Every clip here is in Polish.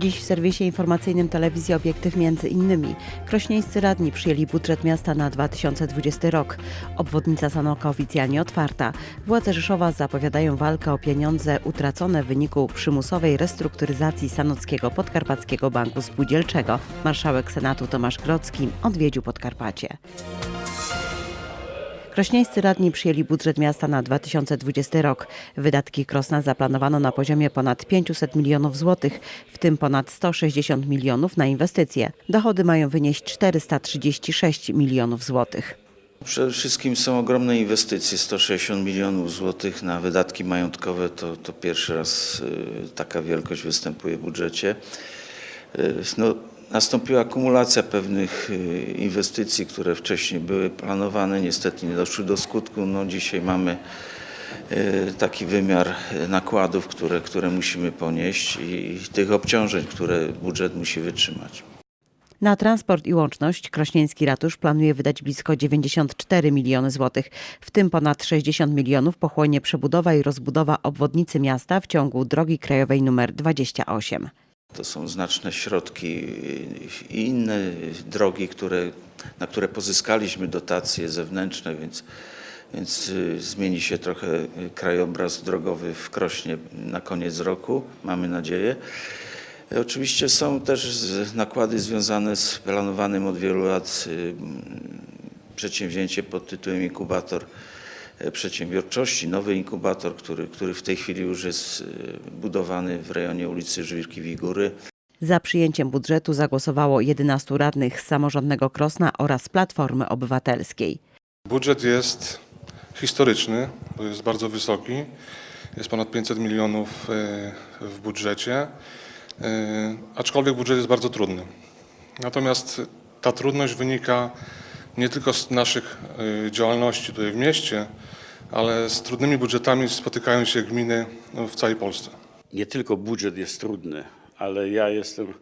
Dziś w serwisie informacyjnym telewizji Obiektyw między innymi krośnieńscy radni przyjęli budżet miasta na 2020 rok. Obwodnica Sanoka oficjalnie otwarta. Władze Rzeszowa zapowiadają walkę o pieniądze utracone w wyniku przymusowej restrukturyzacji Sanockiego Podkarpackiego Banku Spółdzielczego. Marszałek Senatu Tomasz Grocki odwiedził Podkarpacie. Krośnieńscy radni przyjęli budżet miasta na 2020 rok. Wydatki Krosna zaplanowano na poziomie ponad 500 milionów złotych, w tym ponad 160 milionów na inwestycje. Dochody mają wynieść 436 milionów złotych. Przede wszystkim są ogromne inwestycje, 160 milionów złotych na wydatki majątkowe. To, to pierwszy raz y, taka wielkość występuje w budżecie. Y, No, nastąpiła akumulacja pewnych y, inwestycji, które wcześniej były planowane, niestety nie doszły do skutku. No, dzisiaj mamy y, taki wymiar nakładów, które, które musimy ponieść i tych obciążeń, które budżet musi wytrzymać. Na transport i łączność Krośnieński Ratusz planuje wydać blisko 94 miliony złotych, w tym ponad 60 milionów pochłonie przebudowa i rozbudowa obwodnicy miasta w ciągu drogi krajowej nr 28. To są znaczne środki i inne drogi, które, na które pozyskaliśmy dotacje zewnętrzne, więc, więc y, zmieni się trochę krajobraz drogowy w Krośnie na koniec roku, mamy nadzieję. Oczywiście są też nakłady związane z planowanym od wielu lat y, przedsięwzięcie pod tytułem Inkubator e, Przedsiębiorczości, nowy inkubator, który, który w tej chwili już jest y, budowany w rejonie ulicy Żwirki Wigury. Za przyjęciem budżetu zagłosowało 11 radnych z samorządnego Krosna oraz Platformy Obywatelskiej. Budżet jest historyczny, bo jest bardzo wysoki. Jest ponad 500 milionów e, w budżecie, e, aczkolwiek budżet jest bardzo trudny. Natomiast ta trudność wynika nie tylko z naszych e, działalności tutaj w mieście, ale z trudnymi budżetami spotykają się gminy no, w całej Polsce. nie tylko budżet jest trudny, ale ja jestem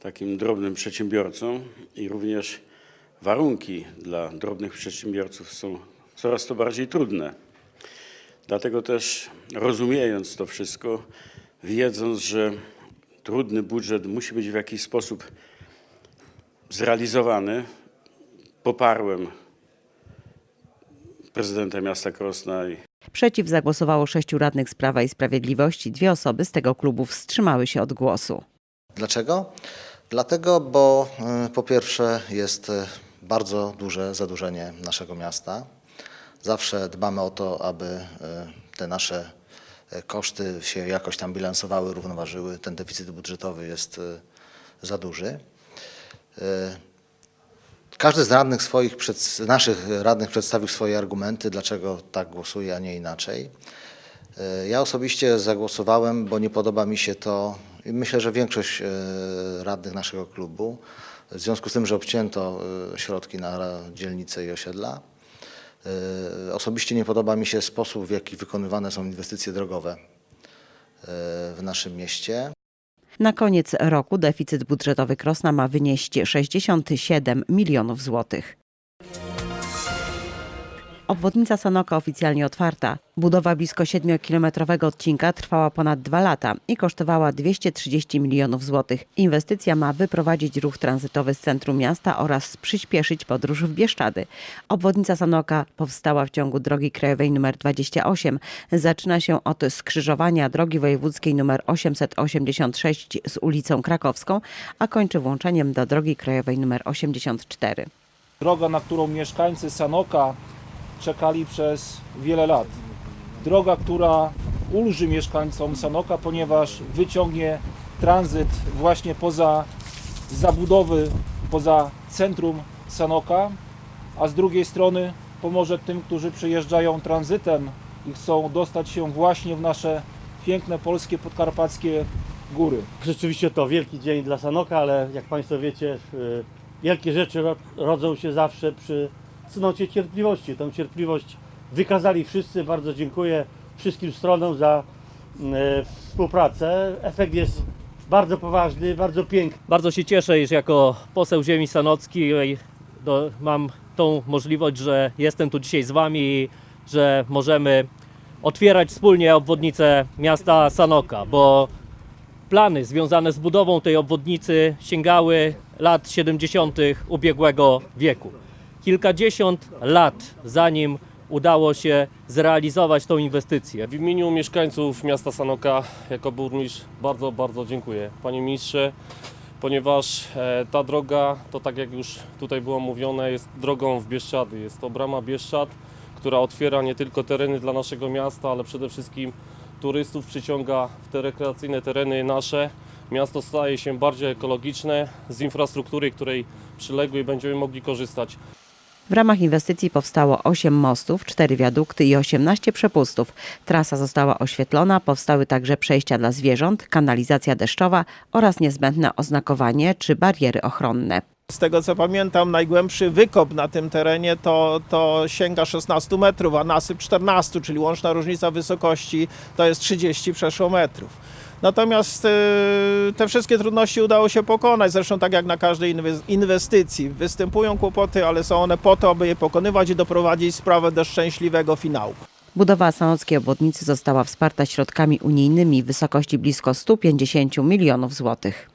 takim drobnym przedsiębiorcą i również warunki dla drobnych przedsiębiorców są coraz to bardziej trudne. Dlatego też rozumiejąc to wszystko, wiedząc, że trudny budżet musi być w jakiś sposób zrealizowany, poparłem prezydenta miasta Krosna i Przeciw zagłosowało sześciu radnych z Prawa i Sprawiedliwości. Dwie osoby z tego klubu wstrzymały się od głosu. Dlaczego? Dlatego, bo y, po pierwsze jest y, bardzo duże zadłużenie naszego miasta. Zawsze dbamy o to, aby y, te nasze koszty się jakoś tam bilansowały, równoważyły. Ten deficyt budżetowy jest za duży. Każdy z radnych swoich, naszych radnych przedstawił swoje argumenty, dlaczego tak głosuje, a nie inaczej. E, Ja osobiście zagłosowałem, bo nie podoba mi się to i myślę, że większość e, radnych naszego klubu, w związku z tym, że obcięto e, środki na dzielnice i osiedla. Osobiście nie podoba mi się sposób, w jaki wykonywane są inwestycje drogowe w naszym mieście. Na koniec roku deficyt budżetowy Krosna ma wynieść 67 milionów złotych. Obwodnica Sanoka oficjalnie otwarta. Budowa blisko 7-kilometrowego odcinka trwała ponad dwa lata i kosztowała 230 milionów złotych. Inwestycja ma wyprowadzić ruch tranzytowy z centrum miasta oraz przyspieszyć podróż w Bieszczady. Obwodnica Sanoka powstała w ciągu drogi krajowej nr 28. Zaczyna się od skrzyżowania drogi wojewódzkiej nr 886 z ulicą Krakowską, a kończy włączeniem do drogi krajowej nr 84. Droga, na którą mieszkańcy Sanoka czekali przez wiele lat. Droga, która ulży mieszkańcom Sanoka, ponieważ wyciągnie tranzyt właśnie poza zabudowy, poza centrum Sanoka, a z drugiej strony pomoże tym, którzy przyjeżdżają tranzytem i chcą dostać się właśnie w nasze piękne polskie podkarpackie góry. Rzeczywiście to wielki dzień dla Sanoka, ale jak Państwo wiecie, wielkie rzeczy ro- rodzą się zawsze przy cnocie cierpliwości. Tę cierpliwość wykazali wszyscy. Bardzo dziękuję wszystkim stronom za y, współpracę. Efekt jest bardzo poważny, bardzo piękny. Bardzo się cieszę, iż jako poseł ziemi sanockiej do, mam tą możliwość, że jestem tu dzisiaj z Wami i że możemy otwierać wspólnie obwodnicę miasta Sanoka, bo plany związane z budową tej obwodnicy sięgały lat 70. ubiegłego wieku. Kilkadziesiąt lat zanim udało się zrealizować tą inwestycję. W imieniu mieszkańców miasta Sanoka jako burmistrz bardzo, bardzo dziękuję Panie Ministrze, ponieważ e, ta droga, to tak jak już tutaj było mówione, jest drogą w Bieszczady. Jest to brama Bieszczad, która otwiera nie tylko tereny dla naszego miasta, ale przede wszystkim turystów przyciąga w te rekreacyjne tereny nasze. Miasto staje się bardziej ekologiczne, z infrastruktury, której przyległej będziemy mogli korzystać. W ramach inwestycji powstało 8 mostów, 4 wiadukty i 18 przepustów. Trasa została oświetlona, powstały także przejścia dla zwierząt, kanalizacja deszczowa oraz niezbędne oznakowanie czy bariery ochronne. Z tego co pamiętam, najgłębszy wykop na tym terenie to, to sięga 16 metrów, a nasyp 14, czyli łączna różnica wysokości to jest 30 przeszło metrów. Natomiast y, te wszystkie trudności udało się pokonać, zresztą tak jak na każdej inwe- inwestycji. Występują kłopoty, ale są one po to, aby je pokonywać i doprowadzić sprawę do szczęśliwego finału. Budowa sanockiej obwodnicy została wsparta środkami unijnymi w wysokości blisko 150 milionów złotych.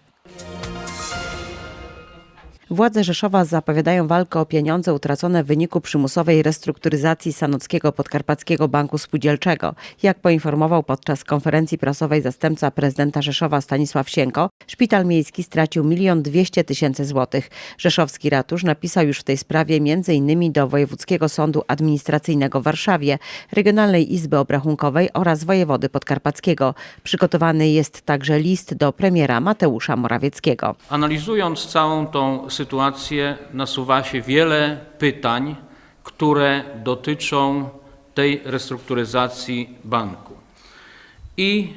Władze Rzeszowa zapowiadają walkę o pieniądze utracone w wyniku przymusowej restrukturyzacji Sanockiego Podkarpackiego Banku Spółdzielczego. Jak poinformował podczas konferencji prasowej zastępca prezydenta Rzeszowa Stanisław Sienko, szpital miejski stracił milion dwieście tysięcy złotych. Rzeszowski ratusz napisał już w tej sprawie m.in. do Wojewódzkiego Sądu Administracyjnego w Warszawie, Regionalnej Izby Obrachunkowej oraz wojewody podkarpackiego. Przygotowany jest także list do premiera Mateusza Morawieckiego. Analizując całą tą sytuację, nasuwa się wiele pytań, które dotyczą tej restrukturyzacji banku. I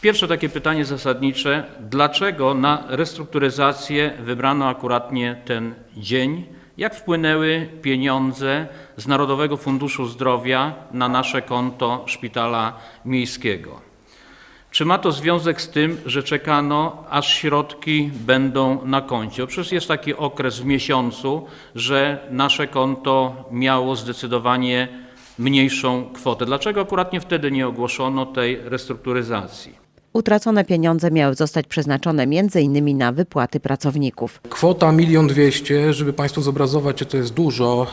pierwsze takie pytanie zasadnicze: dlaczego na restrukturyzację wybrano akuratnie ten dzień? Jak wpłynęły pieniądze z Narodowego Funduszu Zdrowia na nasze konto szpitala miejskiego? Czy ma to związek z tym, że czekano, aż środki będą na koncie? Przecież jest taki okres w miesiącu, że nasze konto miało zdecydowanie mniejszą kwotę. Dlaczego akurat nie wtedy nie ogłoszono tej restrukturyzacji? Utracone pieniądze miały zostać przeznaczone m.in. na wypłaty pracowników. Kwota milion dwieście, żeby Państwu zobrazować, że to jest dużo,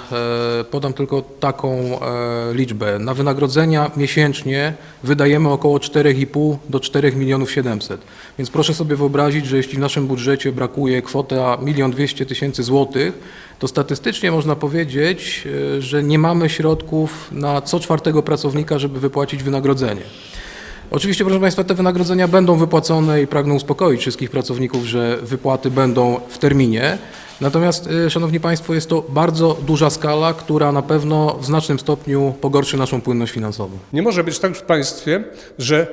e, podam tylko taką e, liczbę. Na wynagrodzenia miesięcznie wydajemy około 4,5 do 4 milionów 700. Więc proszę sobie wyobrazić, że jeśli w naszym budżecie brakuje kwota milion dwieście tysięcy złotych, to statystycznie można powiedzieć, e, że nie mamy środków na co czwartego pracownika, żeby wypłacić wynagrodzenie. Oczywiście, proszę Państwa, te wynagrodzenia będą wypłacone i pragnę uspokoić wszystkich pracowników, że wypłaty będą w terminie. Natomiast, y, Szanowni Państwo, jest to bardzo duża skala, która na pewno w znacznym stopniu pogorszy naszą płynność finansową. Nie może być tak w państwie, że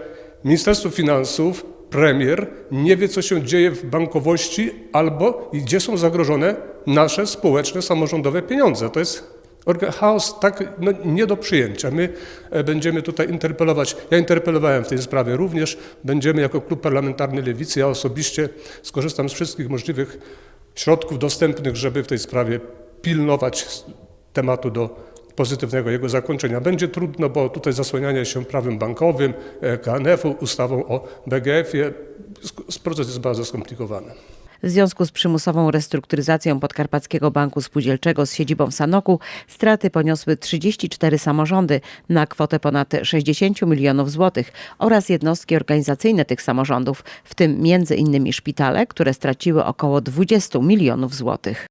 Ministerstwo Finansów, premier nie wie, co się dzieje w bankowości albo gdzie są zagrożone nasze społeczne, samorządowe pieniądze. To jest chaos tak no, nie do przyjęcia. My e, będziemy tutaj interpelować, ja interpelowałem w tej sprawie również, będziemy jako klub parlamentarny Lewicy, ja osobiście skorzystam z wszystkich możliwych środków dostępnych, żeby w tej sprawie pilnować tematu do pozytywnego jego zakończenia. Będzie trudno, bo tutaj zasłanianie się prawem bankowym, e, KNF-u, ustawą o BGF-ie, proces jest bardzo skomplikowany. W związku z przymusową restrukturyzacją Podkarpackiego Banku Spółdzielczego z siedzibą w Sanoku straty poniosły 34 samorządy na kwotę ponad 60 milionów złotych oraz jednostki organizacyjne tych samorządów, w tym między innymi szpitale, które straciły około 20 milionów złotych.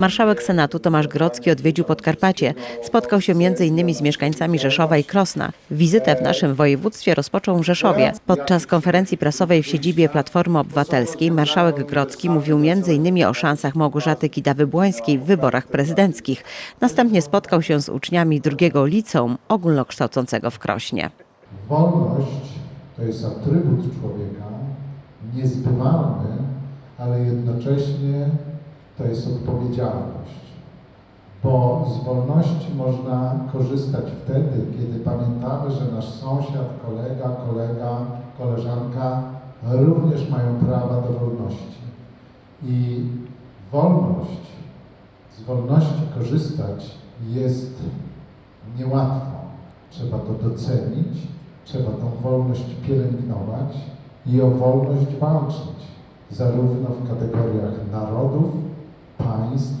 Marszałek Senatu Tomasz Grodzki odwiedził Podkarpacie. Spotkał się m.in. z mieszkańcami Rzeszowa i Krosna. Wizytę w naszym województwie rozpoczął w Rzeszowie. Podczas konferencji prasowej w siedzibie Platformy Obywatelskiej marszałek Grodzki mówił m.in. o szansach Małgorzaty Kidawy-Błońskiej w wyborach prezydenckich. Następnie spotkał się z uczniami drugiego liceum ogólnokształcącego w Krośnie. Wolność to jest atrybut człowieka, niezbywalny, ale jednocześnie to jest odpowiedzialność. Bo z wolności można korzystać wtedy, kiedy pamiętamy, że nasz sąsiad, kolega, kolega, koleżanka również mają prawa do wolności. I wolność, z wolności korzystać jest niełatwo. Trzeba to docenić, Trzeba tą wolność pielęgnować i o wolność walczyć, zarówno w kategoriach narodów, państw,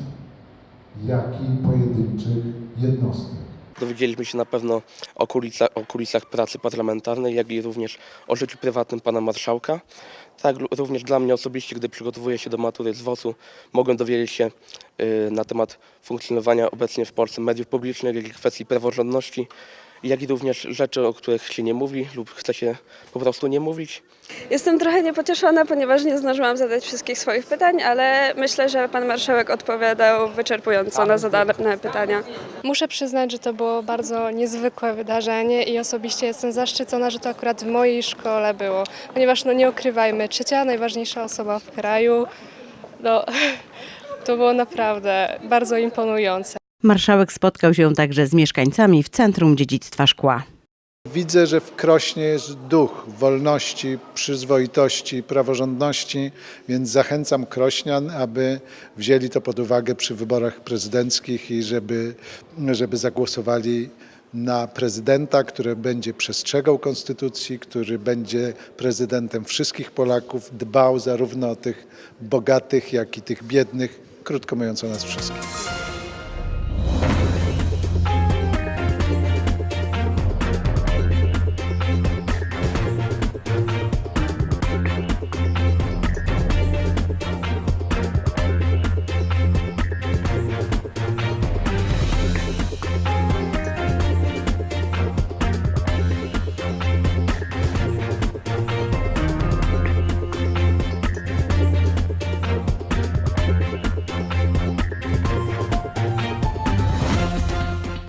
jak i pojedynczych jednostek. Dowiedzieliśmy się na pewno o kulisach, o kulisach pracy parlamentarnej, jak i również o życiu prywatnym pana marszałka. Tak, również dla mnie osobiście, gdy przygotowuję się do matury z WOS-u, mogłem dowiedzieć się y, na temat funkcjonowania obecnie w Polsce mediów publicznych, jak i kwestii praworządności, jak i również rzeczy, o których się nie mówi lub chce się po prostu nie mówić. Jestem trochę niepocieszona, ponieważ nie zdążyłam zadać wszystkich swoich pytań, ale myślę, że pan marszałek odpowiadał wyczerpująco na zadane pytania. Muszę przyznać, że to było bardzo niezwykłe wydarzenie i osobiście jestem zaszczycona, że to akurat w mojej szkole było, ponieważ no nie ukrywajmy, trzecia najważniejsza osoba w kraju, no to było naprawdę bardzo imponujące. Marszałek spotkał się także z mieszkańcami w Centrum Dziedzictwa Szkła. Widzę, że w Krośnie jest duch wolności, przyzwoitości, praworządności, więc zachęcam Krośnian, aby wzięli to pod uwagę przy wyborach prezydenckich i żeby, żeby zagłosowali na prezydenta, który będzie przestrzegał konstytucji, który będzie prezydentem wszystkich Polaków, dbał zarówno o tych bogatych, jak i tych biednych, krótko mówiąc o nas wszystkich.